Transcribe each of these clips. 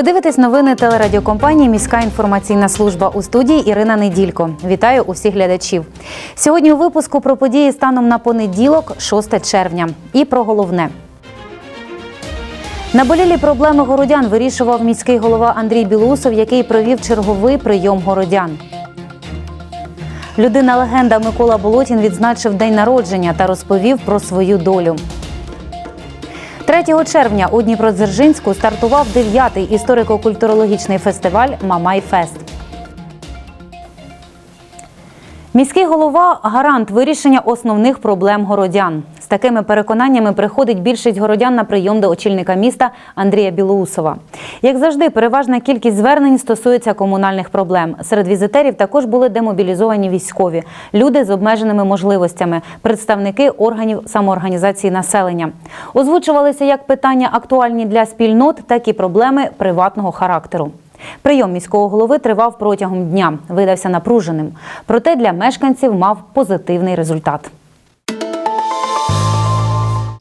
Ви дивитесь новини телерадіокомпанії Міська інформаційна служба у студії Ірина Неділько. Вітаю усіх глядачів. Сьогодні у випуску про події станом на понеділок, 6 червня. І про головне. Наболілі проблеми городян вирішував міський голова Андрій Білусов, який провів черговий прийом городян. Людина легенда Микола Болотін відзначив день народження та розповів про свою долю. 3 червня у Дніпродзержинську стартував 9-й історико-культурологічний фестиваль Мамайфест. Міський голова гарант вирішення основних проблем городян. Такими переконаннями приходить більшість городян на прийом до очільника міста Андрія Білоусова. Як завжди, переважна кількість звернень стосується комунальних проблем. Серед візитерів також були демобілізовані військові, люди з обмеженими можливостями, представники органів самоорганізації населення. Озвучувалися як питання актуальні для спільнот, так і проблеми приватного характеру. Прийом міського голови тривав протягом дня, видався напруженим. Проте для мешканців мав позитивний результат.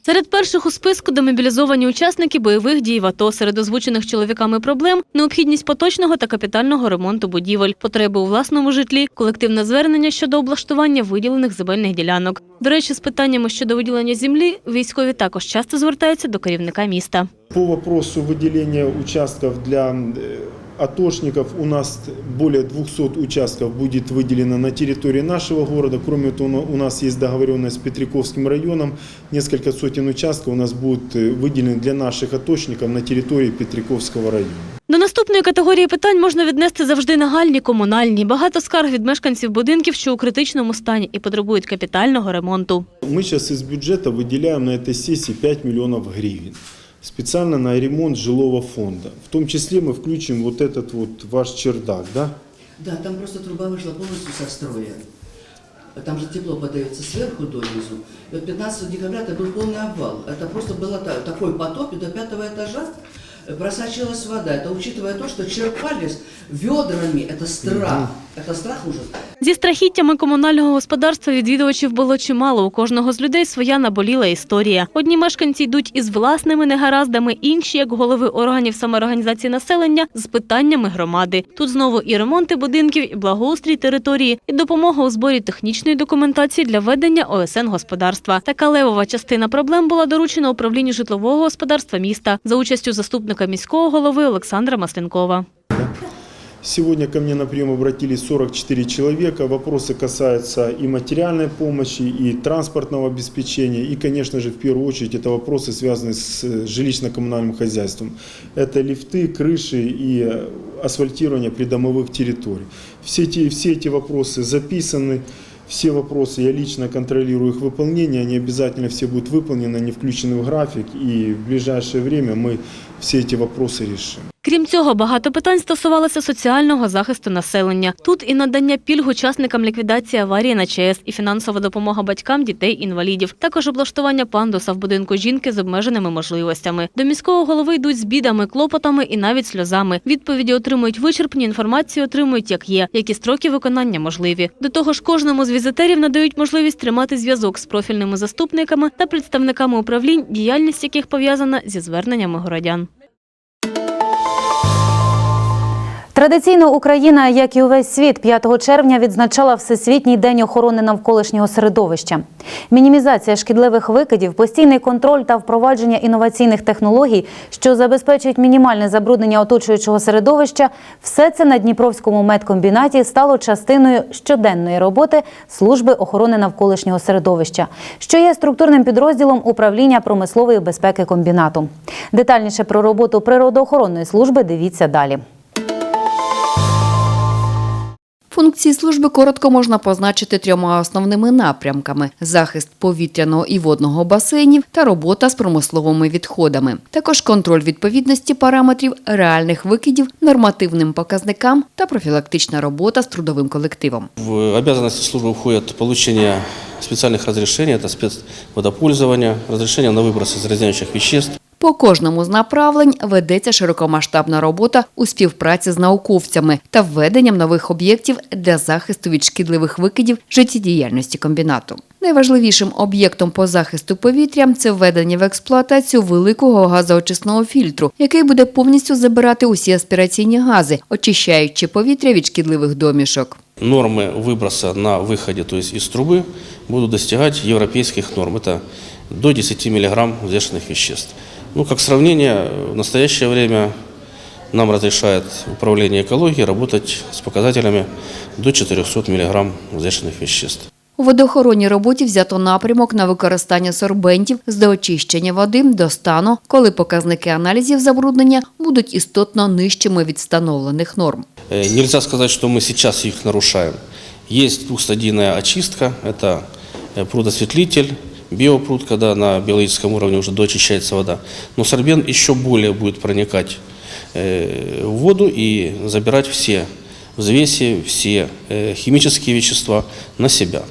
Серед перших у списку демобілізовані учасники бойових дій в АТО. Серед озвучених чоловіками проблем необхідність поточного та капітального ремонту будівель, потреби у власному житлі, колективне звернення щодо облаштування виділених земельних ділянок. До речі, з питаннями щодо виділення землі військові також часто звертаються до керівника міста. По вопросу выделения участков для э, атошников у нас более 200 участков будет выделено на территории нашего города. Кроме того, у нас есть договоренность с Петриковским районом. Несколько сотен участков у нас будут э, выделены для наших атошников на территории Петриковского района. До наступної категорії питань можна віднести завжди нагальні комунальні. Багато скарг від мешканців будинків, що у критичному стані і потребують капітального ремонту. Мы сейчас из бюджета выделяем на этой сессии 5 миллионов гривен Специально на ремонт жилого фонда. В том числе мы включим вот этот вот ваш чердак, да? Да, там просто труба вышла полностью со строя. Там же тепло подается сверху донизу. И вот 15 декабря это был полный обвал. Это просто был такой потоп, и до пятого этажа просачивалась вода. Это учитывая то, что черпались ведрами. Это страх. Это страх ужас. Зі страхіттями комунального господарства відвідувачів було чимало. У кожного з людей своя наболіла історія. Одні мешканці йдуть із власними негараздами, інші, як голови органів самоорганізації населення, з питаннями громади. Тут знову і ремонти будинків, і благоустрій території, і допомога у зборі технічної документації для ведення ОСН господарства. Така левова частина проблем була доручена управлінню житлового господарства міста за участю заступника міського голови Олександра Масленкова. Сегодня ко мне на прием обратились 44 человека. Вопросы касаются и материальной помощи, и транспортного обеспечения, и, конечно же, в первую очередь, это вопросы, связанные с э, жилищно-коммунальным хозяйством. Это лифты, крыши и асфальтирование придомовых территорий. Все эти, все эти вопросы записаны. Все вопросы, я лично контролирую их выполнение, они обязательно все будут выполнены, они включены в график, и в ближайшее время мы все эти вопросы решим. Крім цього, багато питань стосувалося соціального захисту населення. Тут і надання пільг учасникам ліквідації аварії на ЧАЕС, і фінансова допомога батькам дітей-інвалідів. Також облаштування пандуса в будинку жінки з обмеженими можливостями. До міського голови йдуть з бідами, клопотами і навіть сльозами. Відповіді отримують вичерпні, інформацію отримують як є, які строки виконання можливі. До того ж, кожному з візитерів надають можливість тримати зв'язок з профільними заступниками та представниками управлінь, діяльність яких пов'язана зі зверненнями городян. Традиційно Україна, як і увесь світ, 5 червня відзначала Всесвітній день охорони навколишнього середовища. Мінімізація шкідливих викидів, постійний контроль та впровадження інноваційних технологій, що забезпечують мінімальне забруднення оточуючого середовища, все це на Дніпровському медкомбінаті стало частиною щоденної роботи служби охорони навколишнього середовища, що є структурним підрозділом управління промислової безпеки комбінату. Детальніше про роботу природоохоронної служби дивіться далі. Функції служби коротко можна позначити трьома основними напрямками: захист повітряного і водного басейнів та робота з промисловими відходами. Також контроль відповідності параметрів реальних викидів нормативним показникам та профілактична робота з трудовим колективом. В обязанности службы входит получение специальных разрешений, это спецводопользование, разрешение на выбросы загрязняющих веществ, По кожному з направлень ведеться широкомасштабна робота у співпраці з науковцями та введенням нових об'єктів для захисту від шкідливих викидів життєдіяльності комбінату. Найважливішим об'єктом по захисту повітря це введення в експлуатацію великого газоочисного фільтру, який буде повністю забирати усі аспіраційні гази, очищаючи повітря від шкідливих домішок. Нормы выброса на выходе, то есть из трубы, будут достигать европейских норм. Это до 10 мг взвешенных веществ. Ну, как сравнение, в настоящее время нам разрешает управление экологией работать с показателями до 400 мг взвешенных веществ. У водоохоронній роботі взято напрямок на використання сорбентів з доочищення води до стану, коли показники аналізів забруднення будуть істотно нижчими від встановлених норм. Э, Нельзя сказать, что мы сейчас их нарушаем. Есть двухстадийная очистка, это э, прудосветлитель, биопруд, когда на биологическом уровне уже доочищается вода. Но сорбент еще более будет проникать э, в воду и забирать все взвеси, все э, химические вещества на себя.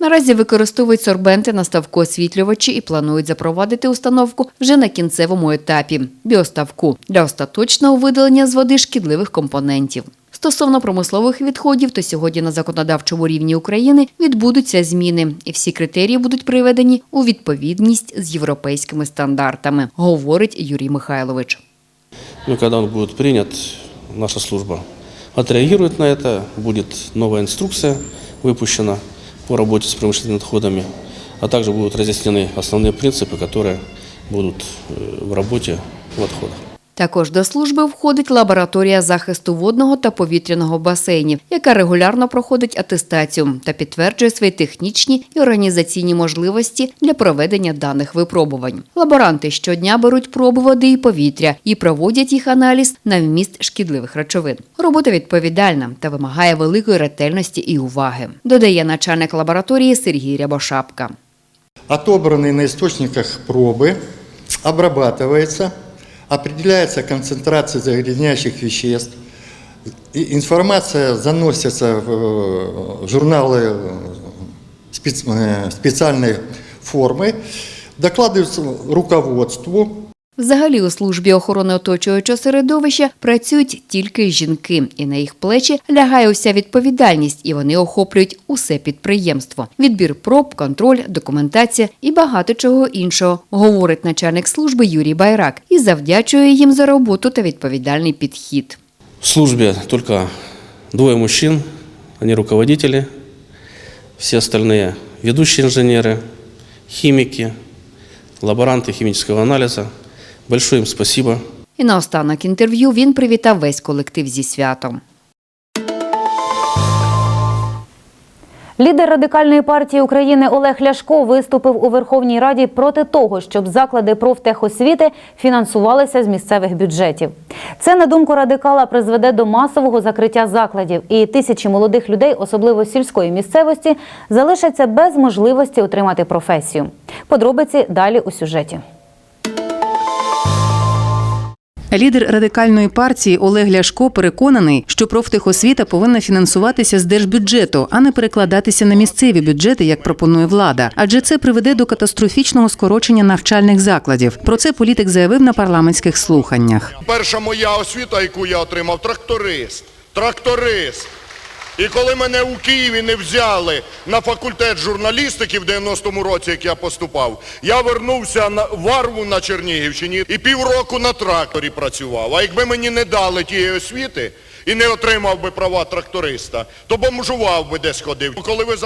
Наразі використовують сорбенти на ставку освітлювачі і планують запровадити установку вже на кінцевому етапі біоставку для остаточного видалення з води шкідливих компонентів. Стосовно промислових відходів, то сьогодні на законодавчому рівні України відбудуться зміни, і всі критерії будуть приведені у відповідність з європейськими стандартами, говорить Юрій Михайлович. Ну, и когда он будет принят, наша служба отреагирует на это, будет новая инструкция выпущена по работе с промышленными отходами, а также будут разъяснены основные принципы, которые будут э, в работе в отходах. Також до служби входить лабораторія захисту водного та повітряного басейнів, яка регулярно проходить атестацію та підтверджує свої технічні і організаційні можливості для проведення даних випробувань. Лаборанти щодня беруть проби води і повітря і проводять їх аналіз на вміст шкідливих речовин. Робота відповідальна та вимагає великої ретельності і уваги, додає начальник лабораторії Сергій Рябошапка. отобранные на источниках пробы, обрабатывается, определяется концентрация загрязняющих веществ, и информация заносится в э, журналы э, спец- э, специальной формы, докладывается руководству, Взагалі у службі охорони оточуючого середовища працюють тільки жінки, і на їх плечі лягає уся відповідальність, і вони охоплюють усе підприємство: відбір проб, контроль, документація і багато чого іншого, говорить начальник служби Юрій Байрак і завдячує їм за роботу та відповідальний підхід. В службе только двое мужчин, они руководители, все остальные ведущие инженеры, химики, лаборанты химического анализа. Большое им спасибо. І наостанок інтерв'ю він привітав весь колектив зі святом. Лідер радикальної партії України Олег Ляшко виступив у Верховній Раді проти того, щоб заклади профтехосвіти фінансувалися з місцевих бюджетів. Це на думку радикала призведе до масового закриття закладів, і тисячі молодих людей, особливо сільської місцевості, залишаться без можливості отримати професію. Подробиці далі у сюжеті. Лідер радикальної партії Олег Ляшко переконаний, що профтехосвіта повинна фінансуватися з держбюджету, а не перекладатися на місцеві бюджети, як пропонує влада. Адже це приведе до катастрофічного скорочення навчальних закладів. Про це політик заявив на парламентських слуханнях. Перша моя освіта, яку я отримав, тракторист. Тракторист. І коли мене у Києві не взяли на факультет журналістики в 90-му році, як я поступав, я вернувся на Варву на Чернігівщині і півроку на тракторі працював. А якби мені не дали тієї освіти і не отримав би права тракториста, то бомжував би десь ходив. Коли ви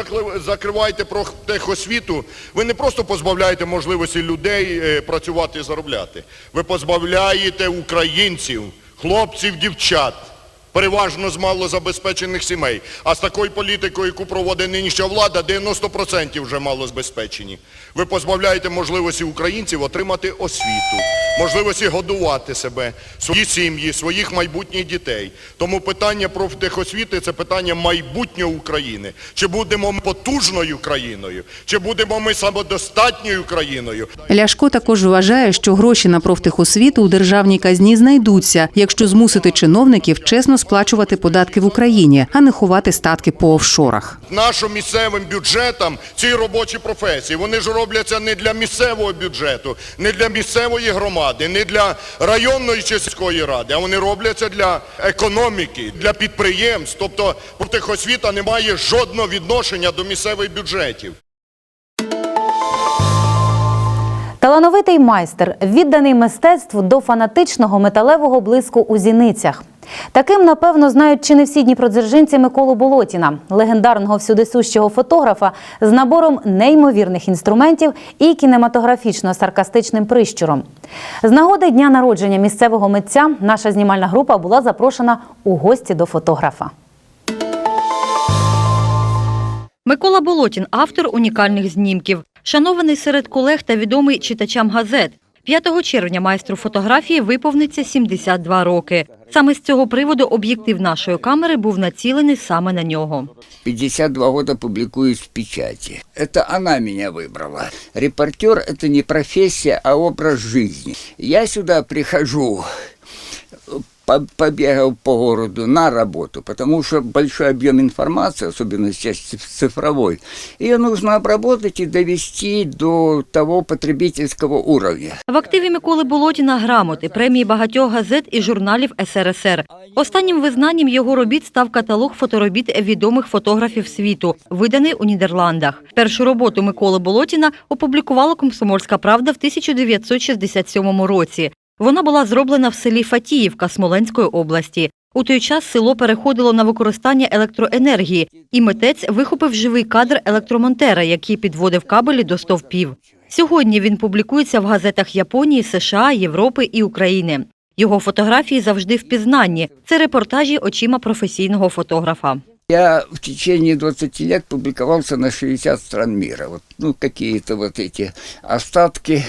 закриваєте профтехосвіту, ви не просто позбавляєте можливості людей е, працювати і заробляти. Ви позбавляєте українців, хлопців, дівчат переважно з малозабезпечених сімей. А з такою політикою, яку проводить нинішня влада, 90% вже малозабезпечені. Ви позбавляєте можливості українців отримати освіту, можливості годувати себе, свої сім'ї, своїх майбутніх дітей. Тому питання профтехосвіти – це питання майбутнього України. Чи будемо ми потужною країною, чи будемо ми самодостатньою країною. Ляшко також вважає, що гроші на профтехосвіту у державній казні знайдуться, якщо змусити чиновників чесно сплачувати податки в Україні, а не ховати статки по офшорах. Нашим місцевим бюджетам ці робочі професії, вони ж робляться не для місцевого бюджету, не для місцевої громади, не для районної чи сільської ради, а вони робляться для економіки, для підприємств. Тобто профтехосвіта не має жодного відношення до місцевих бюджетів. Талановитий майстер, відданий мистецтву до фанатичного металевого блиску у зіницях. Таким, напевно, знають чи не всі дніпродзержинці Миколу Болотіна, легендарного всюдисущого фотографа з набором неймовірних інструментів і кінематографічно-саркастичним прищуром. З нагоди дня народження місцевого митця наша знімальна група була запрошена у гості до фотографа. Микола Болотін автор унікальних знімків, шанований серед колег та відомий читачам газет. 5 червня майстру фотографії виповниться 72 роки. Саме з цього приводу об'єктив нашої камери був націлений саме на нього. 52 года публикуюсь в печати. Это она меня выбрала. Репортер – это не профессия, а образ жизни. Я сюда прихожу, по- побегал по городу на работу, потому что большой объем информации, особенно сейчас цифровой, ее нужно обработать и довести до того потребительского уровня. В активі Миколи Болотіна грамоти, премії багатьох газет і журналів СРСР. Останнім визнанням його робіт став каталог фоторобіт відомих фотографів світу, виданий у Нідерландах. Першу роботу Миколи Болотіна опублікувала «Комсомольська правда» в 1967 році. Вона була зроблена в селі Фатіївка Смоленської області. У той час село переходило на використання електроенергії, і митець вихопив живий кадр електромонтера, який підводив кабелі до стовпів. Сьогодні він публікується в газетах Японії, США, Європи і України. Його фотографії завжди впізнанні. Це репортажі очима професійного фотографа. Я в течение 20 лет публиковался на 60 стран мира. Вот, ну, какие-то вот эти остатки.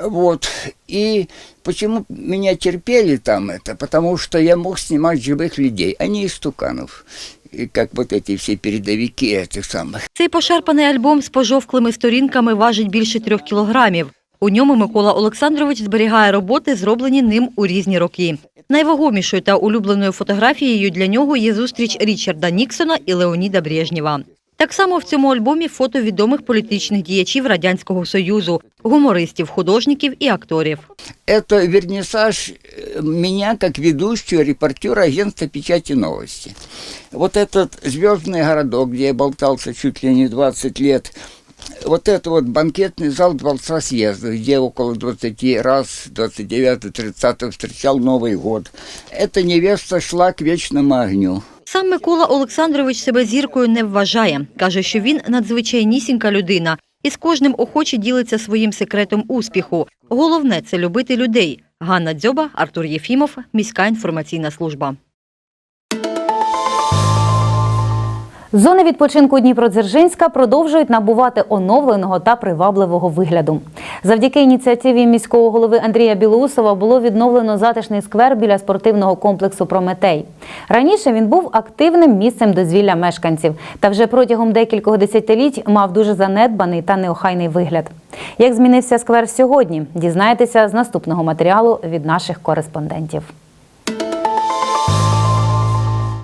Вот. И почему меня терпели там это? Потому что я мог снимать живых людей, а не истуканов. И как вот эти все передовики этих самых. Цей пошарпаний альбом з пожовклими сторінками важить більше трьох кілограмів. У ньому Микола Олександрович зберігає роботи, зроблені ним у різні роки. Найвагомішою та улюбленою фотографією для нього є зустріч Річарда Ніксона і Леоніда Брежнєва. Так само в цьому альбомі фото відомих політичних діячів Радянського Союзу, гумористів, художників і акторів. Это вернисаж э, меня как ведущего репортера агентства печати новости. Вот этот звездный городок, где я болтался чуть ли не 20 лет, вот это вот банкетный зал Дворца съезда, где около 20 раз 29-30 встречал Новый год. Эта невеста шла к вечному огню. Сам Микола Олександрович себе зіркою не вважає. Каже, що він надзвичайнісінька людина і з кожним охоче ділиться своїм секретом успіху. Головне – це любити людей. Ганна Дзьоба, Артур Єфімов, Міська інформаційна служба. Зони відпочинку Дніпродзержинська продовжують набувати оновленого та привабливого вигляду. Завдяки ініціативі міського голови Андрія Білоусова було відновлено затишний сквер біля спортивного комплексу Прометей. Раніше він був активним місцем дозвілля мешканців, та вже протягом декількох десятиліть мав дуже занедбаний та неохайний вигляд. Як змінився сквер сьогодні? Дізнаєтеся з наступного матеріалу від наших кореспондентів.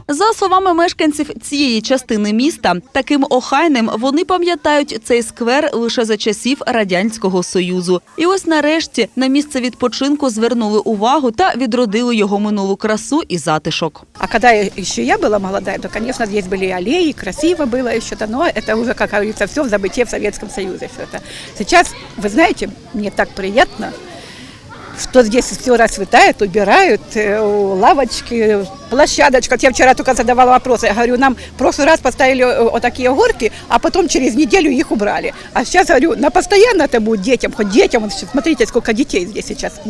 За словами мешканців цієї частини міста, таким охайним вони пам'ятають цей сквер лише за часів радянського союзу. І ось нарешті на місце відпочинку звернули увагу та відродили його минулу красу і затишок. А когда еще я была молодая, то, конечно, здесь были аллеи, красиво было еще-то, но это уже, как говорится, все в забытие в Советском Союзе. Все это. Сейчас, вы знаете, мне так приятно, что здесь все расцветает, убирают, э, лавочки, площадочка. Вот Я вчера только задавала вопросы. Я говорю, нам в прошлый раз поставили э, вот такие горки, а потом через неделю их убрали. А сейчас, говорю, на постоянно это будет детям, хоть детям. Вот смотрите, сколько детей здесь сейчас.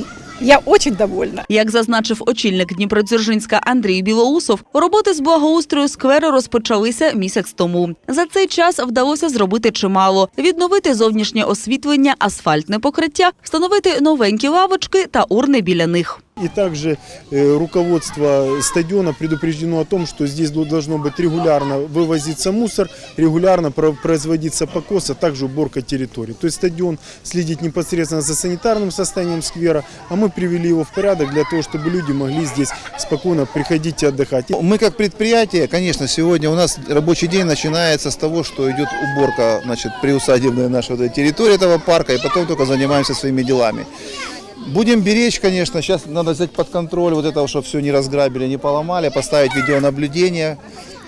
я очень довольна. Як зазначив очільник Дніпродзержинська Андрій Білоусов, роботи з благоустрою скверу розпочалися місяць тому. За цей час вдалося зробити чимало: відновити зовнішнє освітлення, асфальтне покриття, встановити новенькі лавочки та урни біля них. И также э, руководство стадиона предупреждено о том, что здесь до- должно быть регулярно вывозиться мусор, регулярно про- производиться покос, а также уборка территории. То есть стадион следит непосредственно за санитарным состоянием сквера, а мы привели его в порядок для того, чтобы люди могли здесь спокойно приходить и отдыхать. Мы как предприятие, конечно, сегодня у нас рабочий день начинается с того, что идет уборка, значит, приусадебная наша территория этого парка, и потом только занимаемся своими делами. Будем беречь, конечно, сейчас надо взять под контроль вот этого, чтобы все не разграбили, не поломали, поставить видеонаблюдение,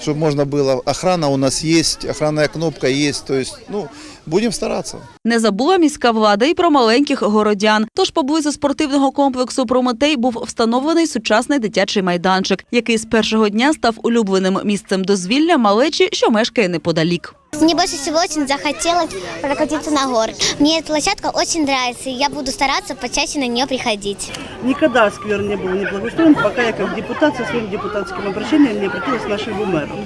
чтобы можно было. Охрана у нас есть, охранная кнопка есть, то есть, ну, будем стараться. Не забула міська влада і про маленьких городян. Тож поблизу спортивного комплексу Прометей був встановлений сучасний дитячий майданчик, який з першого дня став улюбленим місцем дозвілля малечі, що мешкає неподалік. Мне больше всего очень захотелось прокатиться на горы. Мне эта площадка очень нравится, и я буду стараться почаще на нее приходить. Никогда сквер не был не благоустроен, пока я как депутат со своим депутатским обращением не обратилась к нашему мэру.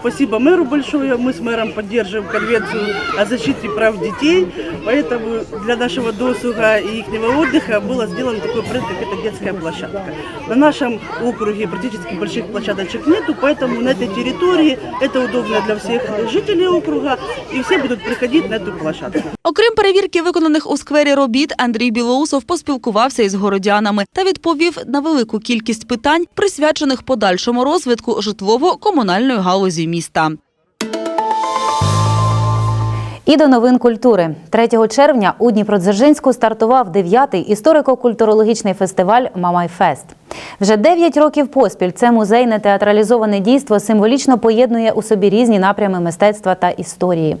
Спасибо мэру большое. Мы с мэром поддерживаем конвенцию о защите прав детей. Поэтому для нашего досуга и их отдыха было сделано такой проект, как эта детская площадка. На нашем округе практически больших площадочек нету, поэтому на этой территории это удобно для всех жителей округа, и все будут приходить на эту площадку. Окрім перевірки виконаних у сквері робіт, Андрій Білоусов поспілкувався із городянами та відповів на велику кількість питань, присвячених подальшому розвитку житлово-комунальної галузі міста. І до новин культури 3 червня у Дніпродзержинську стартував 9-й історико-культурологічний фестиваль Мамайфест. Вже 9 років поспіль це музейне театралізоване дійство символічно поєднує у собі різні напрями мистецтва та історії.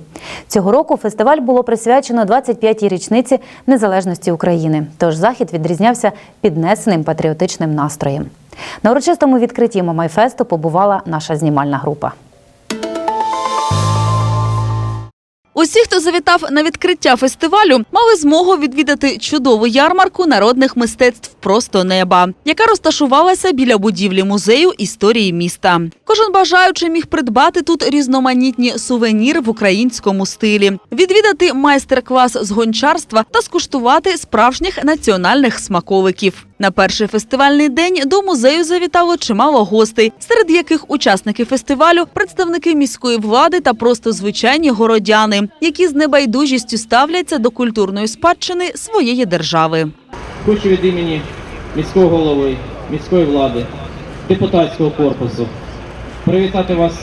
Цього року фестиваль було присвячено 25-й річниці незалежності України. Тож захід відрізнявся піднесеним патріотичним настроєм. На урочистому відкритті Мамайфесту побувала наша знімальна група. Усі, хто завітав на відкриття фестивалю, мали змогу відвідати чудову ярмарку народних мистецтв просто неба, яка розташувалася біля будівлі музею історії міста. Кожен бажаючий міг придбати тут різноманітні сувеніри в українському стилі, відвідати майстер-клас з гончарства та скуштувати справжніх національних смаковиків. На перший фестивальний день до музею завітало чимало гостей, серед яких учасники фестивалю, представники міської влади та просто звичайні городяни, які з небайдужістю ставляться до культурної спадщини своєї держави. Хочу від імені міського голови, міської влади, депутатського корпусу привітати вас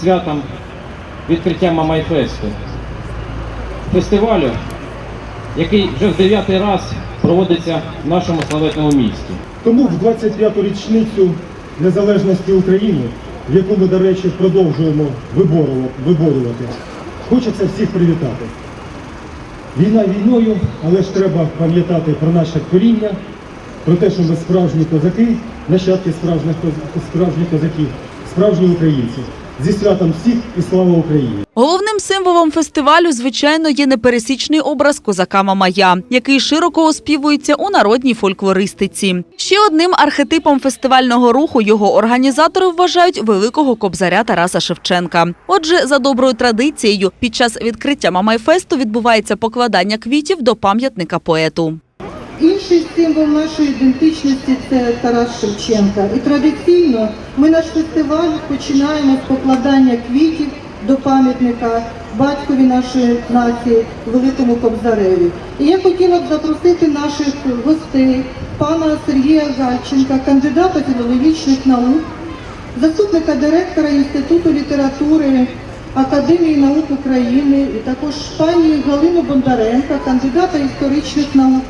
святом відкриття Мамайфесту. Фестивалю, який вже в дев'ятий раз проводиться в нашому славетному місті. Тому в 25-ту річницю незалежності України, в яку ми, до речі, продовжуємо виборювати, хочеться всіх привітати. Війна війною, але ж треба пам'ятати про наше коріння, про те, що ми справжні козаки, нащадки справжніх, справжніх козаків, справжні українці. Зі святом всіх і слава Україні! Головним символом фестивалю, звичайно, є непересічний образ козака Мамая, який широко оспівується у народній фольклористиці. Ще одним архетипом фестивального руху його організатори вважають великого кобзаря Тараса Шевченка. Отже, за доброю традицією, під час відкриття Мамайфесту відбувається покладання квітів до пам'ятника поету. Інший символ нашої ідентичності це Тарас Шевченка. І традиційно ми наш фестиваль починаємо з покладання квітів до пам'ятника батькові нашої нації, великому Кобзареві. І я хотіла б запросити наших гостей, пана Сергія Гальченка, кандидата філологічних наук, заступника директора Інституту літератури Академії наук України і також пані Галину Бондаренка, кандидата історичних наук,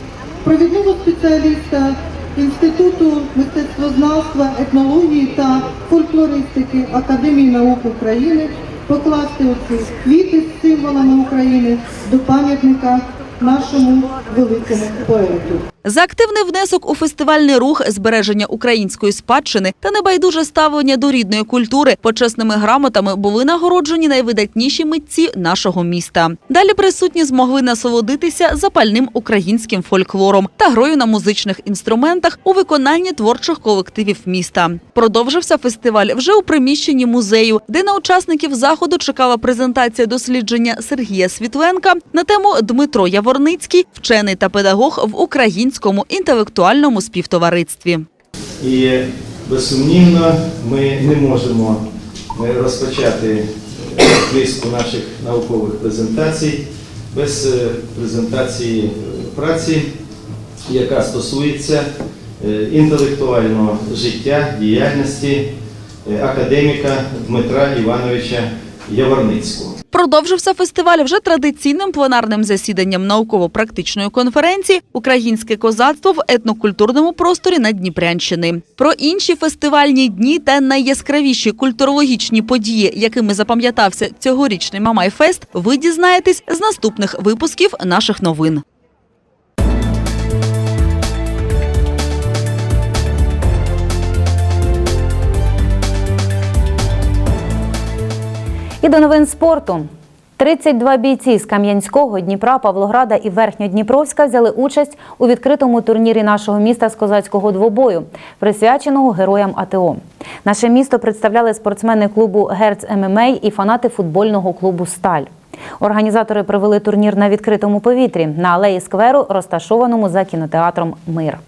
провідного спеціаліста Інституту мистецтвознавства, етнології та фольклористики Академії наук України покласти оці квіти з символами України до пам'ятника нашому великому поету. За активний внесок у фестивальний рух збереження української спадщини та небайдуже ставлення до рідної культури почесними грамотами були нагороджені найвидатніші митці нашого міста. Далі присутні змогли насолодитися запальним українським фольклором та грою на музичних інструментах у виконанні творчих колективів міста. Продовжився фестиваль вже у приміщенні музею, де на учасників заходу чекала презентація дослідження Сергія Світленка на тему Дмитро Яворницький, вчений та педагог в українській Українському інтелектуальному співтоваристві. І безсумнівно ми не можемо е, розпочати близько наших наукових презентацій без е, презентації е, праці, яка стосується е, інтелектуального життя, діяльності е, академіка Дмитра Івановича Яворницького. Продовжився фестиваль вже традиційним пленарним засіданням науково-практичної конференції Українське козацтво в етнокультурному просторі на Дніпрянщини. Про інші фестивальні дні та найяскравіші культурологічні події, якими запам'ятався цьогорічний Мамайфест, ви дізнаєтесь з наступних випусків наших новин. І до новин спорту. 32 бійці з Кам'янського, Дніпра, Павлограда і Верхньодніпровська взяли участь у відкритому турнірі нашого міста з козацького двобою, присвяченого героям АТО. Наше місто представляли спортсмени клубу Герц ММА і фанати футбольного клубу Сталь. Організатори провели турнір на відкритому повітрі на алеї скверу, розташованому за кінотеатром Мир.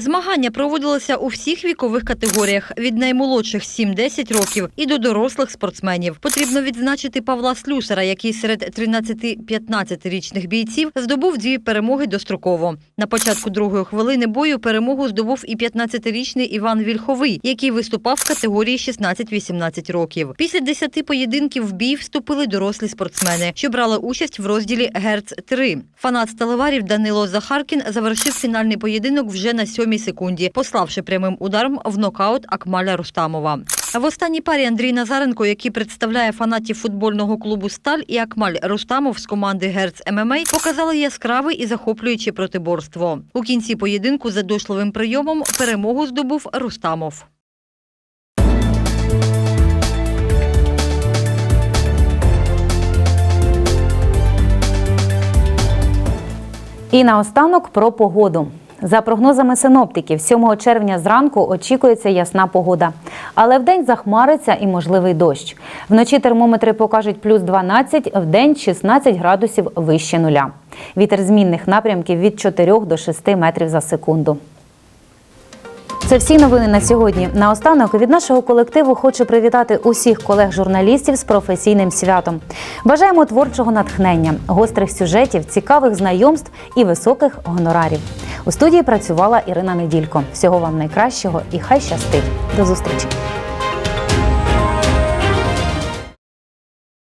Змагання проводилися у всіх вікових категоріях від наймолодших 7-10 років і до дорослих спортсменів. Потрібно відзначити Павла Слюсара, який серед 13-15-річних бійців здобув дві перемоги достроково. На початку другої хвилини бою перемогу здобув і 15-річний Іван Вільховий, який виступав в категорії 16-18 років. Після 10 поєдинків в бій вступили дорослі спортсмени, що брали участь в розділі Герц 3 Фанат сталеварів Данило Захаркін завершив фінальний поєдинок вже на сьомій секунді, пославши прямим ударом в нокаут Акмаля Рустамова. В останній парі Андрій Назаренко, який представляє фанатів футбольного клубу Сталь і Акмаль Рустамов з команди Герц ММА, показали яскраве і захоплююче протиборство. У кінці поєдинку за дошливим прийомом перемогу здобув Рустамов. І наостанок про погоду. За прогнозами синоптиків, 7 червня зранку очікується ясна погода. Але вдень захмариться і можливий дощ. Вночі термометри покажуть плюс 12, вдень 16 градусів вище нуля. Вітер змінних напрямків від 4 до 6 метрів за секунду. Це всі новини на сьогодні. Наостанок від нашого колективу хочу привітати усіх колег-журналістів з професійним святом. Бажаємо творчого натхнення, гострих сюжетів, цікавих знайомств і високих гонорарів. У студії працювала Ірина Неділько. Всього вам найкращого і хай щастить. До зустрічі!